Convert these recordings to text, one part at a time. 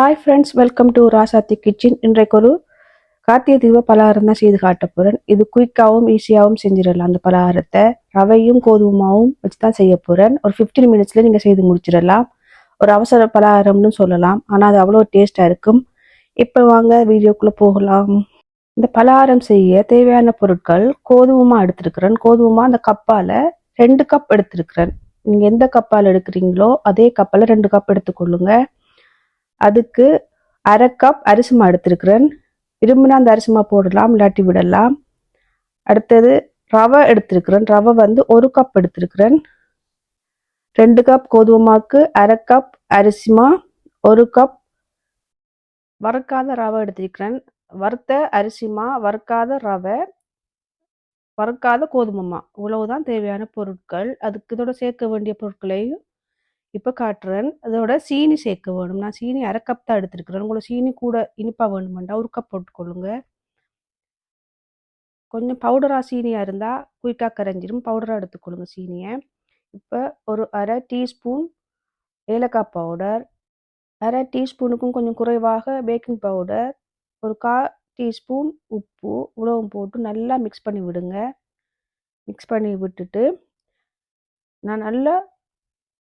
Hi friends welcome to Rasathi kitchen இன்றைக்கு ஒரு கார்த்திகை தீப பலகாரம் தான் செய்து காட்ட போகிறேன் இது குயிக்காகவும் ஈஸியாகவும் செஞ்சிடலாம். அந்த பலகாரத்தை ரவையும் கோதுமாவும் வச்சு தான் செய்ய போகிறேன் ஒரு ஃபிஃப்டீன் மினிட்ஸில் நீங்கள் செய்து முடிச்சிடலாம். ஒரு அவசர பலகாரம்னு சொல்லலாம். ஆனால் அது அவ்வளோ டேஸ்ட்டாக இருக்கும். இப்போ வாங்க வீடியோக்குள்ளே போகலாம். இந்த பலகாரம் செய்ய தேவையான பொருட்கள் கோதுமா எடுத்திருக்கிறேன். கோதுமா அந்த கப்பால் ரெண்டு கப் எடுத்திருக்கிறேன். நீங்கள் எந்த கப்பால் எடுக்கிறீங்களோ அதே கப்பால் ரெண்டு கப் எடுத்துக்கொள்ளுங்க. அதுக்கு அரை கப் அரிசிமா எடுத்திருக்கிறேன். விரும்பினா அந்த அரிசிமா போடலாம் இல்லாட்டி விடலாம். அடுத்தது ரவை எடுத்திருக்கிறேன். ரவை வந்து ஒரு கப் எடுத்திருக்கிறேன். ரெண்டு கப் கோதுமாவுக்கு அரை கப் அரிசிமா ஒரு கப் வறுக்காத ரவை எடுத்திருக்கிறேன். வறுத்த அரிசிமா வறுக்காத ரவை வறுக்காத கோதுமமா இவ்வளவுதான் தேவையான பொருட்கள். அதுக்கு இதோட சேர்க்க வேண்டிய பொருட்களையும் இப்போ காட்டுறேன். அதோட சீனி சேர்க்க வேணும். நான் சீனி அரை கப் தான் எடுத்துருக்குறேன். உங்களுக்கு சீனி கூட இனிப்பாக வேணுமெண்டா? ஒரு கப் போட்டுக்கொள்ளுங்க கொஞ்சம் பவுடராக சீனியாக இருந்தால் குயிக்காக கரைஞ்சிரும். பவுடராக எடுத்துக்கொள்ளுங்க சீனியை. இப்போ ஒரு அரை டீஸ்பூன் ஏலக்காய் பவுடர் அரை டீஸ்பூனுக்கும் கொஞ்சம் குறைவாக பேக்கிங் பவுடர் ஒரு கா டீஸ்பூன் உப்பு உலகம் போட்டு நல்லா மிக்ஸ் பண்ணி விடுங்க. மிக்ஸ் பண்ணி விட்டுட்டு நான் நல்லா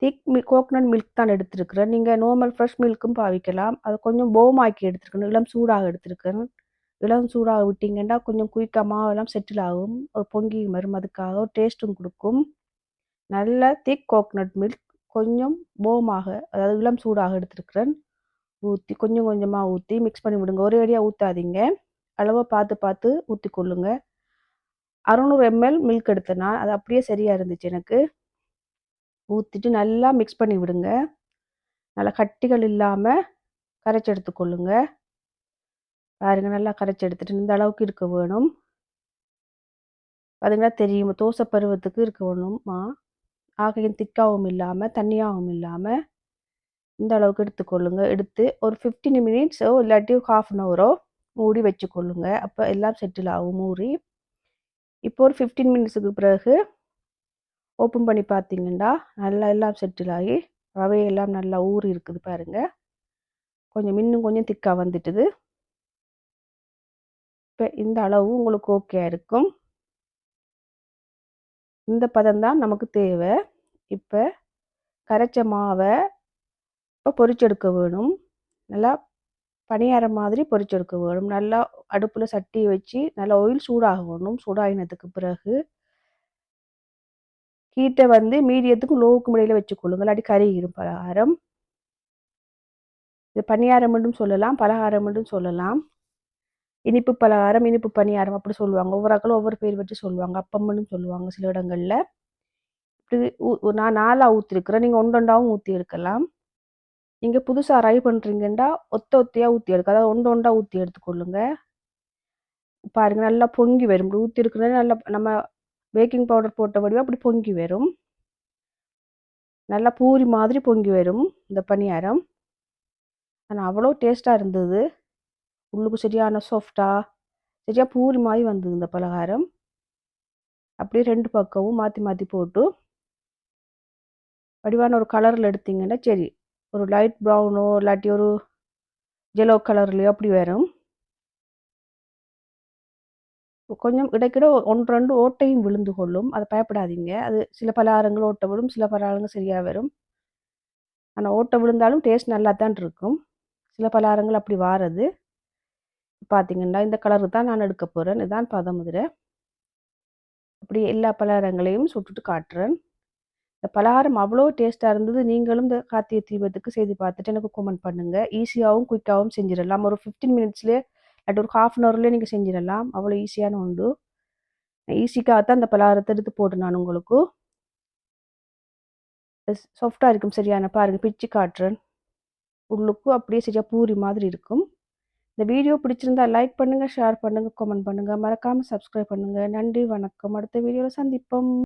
திக் மில்க் கோகனட் மில்க் தான் எடுத்திருக்கிறேன். நீங்கள் நார்மல் ஃப்ரெஷ் மில்க்கும் பாவிக்கலாம். அதை கொஞ்சம் போமாக்கி எடுத்துருக்கணும். இளம் சூடாக எடுத்திருக்கேன் இளம் சூடாக விட்டிங்கன்னா கொஞ்சம் குயிக்காக எல்லாம் செட்டில் ஆகும். ஒரு பொங்கி வரும் அதுக்காக ஒரு டேஸ்ட்டும் கொடுக்கும். நல்ல திக் கோகனட் மில்க் கொஞ்சம் போமாக அதாவது இளம் சூடாக எடுத்திருக்கிறேன். ஊற்றி கொஞ்சம் கொஞ்சமாக ஊற்றி மிக்ஸ் பண்ணி விடுங்க. ஒரே அடியாக ஊற்றாதீங்க அளவை பார்த்து பார்த்து ஊற்றி கொள்ளுங்க அறுநூறு எம்எல் மில்க் எடுத்தேன்னா அது அப்படியே சரியாக இருந்துச்சு எனக்கு. ஊற்றிட்டு நல்லா மிக்ஸ் பண்ணி விடுங்க. நல்லா கட்டிகள் இல்லாமல் கரைச்சி எடுத்துக்கொள்ளுங்க பாருங்க நல்லா கரைச்சி எடுத்துட்டு இந்த அளவுக்கு இருக்க வேணும். பார்த்தீங்கன்னா தெரியும். தோசை பருவத்துக்கு இருக்க வேணுமா ஆகையும் திக்காகவும் இல்லாமல் தண்ணியாகவும் இல்லாமல் இந்த அளவுக்கு எடுத்துக்கொள்ளுங்க எடுத்து ஒரு ஃபிஃப்டீன் மினிட்ஸோ இல்லாட்டி ஹாஃப் அன் ஹவரோ மூடி வச்சுக்கொள்ளுங்க அப்போ எல்லாம் செட்டில் ஆகும் மூடி. இப்போ ஒரு ஃபிஃப்டீன் மினிட்ஸுக்கு பிறகு ஓப்பன் பண்ணி பார்த்தீங்கன்னா நல்லா எல்லாம் செட்டில் ஆகி ரவையெல்லாம் நல்லா ஊறி இருக்குது பாருங்கள் கொஞ்சம் இன்னும் கொஞ்சம் திக்காக வந்துட்டுது. இப்போ இந்த அளவு உங்களுக்கு ஓகே இருக்கும். இந்த பதம் தான் நமக்கு தேவை. இப்போ கரைச்ச மாவை இப்போ பொரிச்செடுக்க வேணும். நல்லா பணியாரம் மாதிரி பொரிச்செடுக்க வேணும். நல்லா அடுப்பில் சட்டி வச்சு நல்லா ஆயில் சூடாக வேணும் சூடாகினதுக்கு பிறகு. ஹீட்டை வந்து மீடியத்துக்கும் லோவுக்கும் இடையில வச்சுக்கொள்ளுங்க. இல்லாட்டி கருகிரும் பலகாரம். இது பணியாரம் மட்டும் சொல்லலாம் பலகாரம் மட்டும் சொல்லலாம். இனிப்பு பலகாரம் இனிப்பு பணியாரம் அப்படி சொல்லுவாங்க. ஒவ்வொரு ஆக்களும் ஒவ்வொரு பேர் வச்சு சொல்லுவாங்க. அப்பம்னு சொல்லுவாங்க சில இடங்களில். இப்படி நான் நாலாக ஊற்றிருக்கிறேன் நீங்கள் ஒன்றொண்டாவும் ஊற்றி எடுக்கலாம். நீங்கள் புதுசாக ரை பண்ணுறீங்கன்னா ஒத்த ஒத்தையாக ஊற்றி எடுக்க அதாவது ஒன்று ஒன்றா ஊற்றி எடுத்துக்கொள்ளுங்க. பாருங்கள் நல்லா பொங்கி வரும். இப்படி ஊற்றி இருக்கிறது நல்லா நம்ம பேக்கிங் பவுடர் போட்ட வடிவம் அப்படி பொங்கி வரும். நல்லா பூரி மாதிரி பொங்கி வரும் இந்த பணியாரம். ஆனால் அவ்வளோ டேஸ்ட்டாக இருந்தது. உள்ளுக்கு சரியான சாஃப்டாக சரியாக பூரி மாதிரி வந்தது இந்த பலகாரம். அப்படியே ரெண்டு பக்கமும் மாற்றி மாற்றி போட்டு வடிவான ஒரு கலரில் எடுத்திங்கன்னா சரி ஒரு லைட் ப்ரௌனோ இல்லாட்டி ஒரு ஜெலோ கலர்லேயோ அப்படி வரும். கொஞ்சம் இடைக்கிட ஒன்று ரெண்டு ஓட்டையும் விழுந்து கொள்ளும். அதை பயப்படாதீங்க. அது சில பலகாரங்கள் ஓட்ட விடும் சில பலகாரங்கள் சரியாக வரும். ஆனால் ஓட்ட விழுந்தாலும் டேஸ்ட் நல்லா தான் இருக்கும். சில பலகாரங்கள் அப்படி வாரது. பார்த்தீங்கன்னா இந்த கலருக்கு தான் நான் எடுக்க போகிறேன் இதுதான் பதமுதிரை அப்படி எல்லா பலகாரங்களையும் சுட்டுட்டு காட்டுறேன். இந்த பலகாரம் அவ்வளோ டேஸ்ட்டாக இருந்தது. நீங்களும் இந்த கார்த்திகை தீபத்துக்கு செய்து பார்த்துட்டு எனக்கு கமெண்ட் பண்ணுங்கள் ஈஸியாகவும் குயிக்காகவும் செஞ்சிடலாம். ஒரு ஃபிஃப்டீன் மினிட்ஸ்லேயே அட் ஒரு ஹாஃப் அன் ஹவர்லேயே நீங்கள் செஞ்சிடலாம். அவ்வளோ ஈஸியான உண்டு. ஈஸிக்காக தான் அந்த பலகாரத்தை எடுத்து போட்டு நான் உங்களுக்கு. சாஃப்டாக இருக்கும் சரியான. பாருங்கள் பிச்சு காட்டுறேன். உள்ளுக்கும் அப்படியே சரியாக பூரி மாதிரி இருக்கும். இந்த வீடியோ பிடிச்சிருந்தா லைக் பண்ணுங்கள் ஷேர் பண்ணுங்கள் கமெண்ட் பண்ணுங்கள் மறக்காமல் சப்ஸ்கிரைப் பண்ணுங்கள் நன்றி வணக்கம். அடுத்த வீடியோவில் சந்திப்போம்.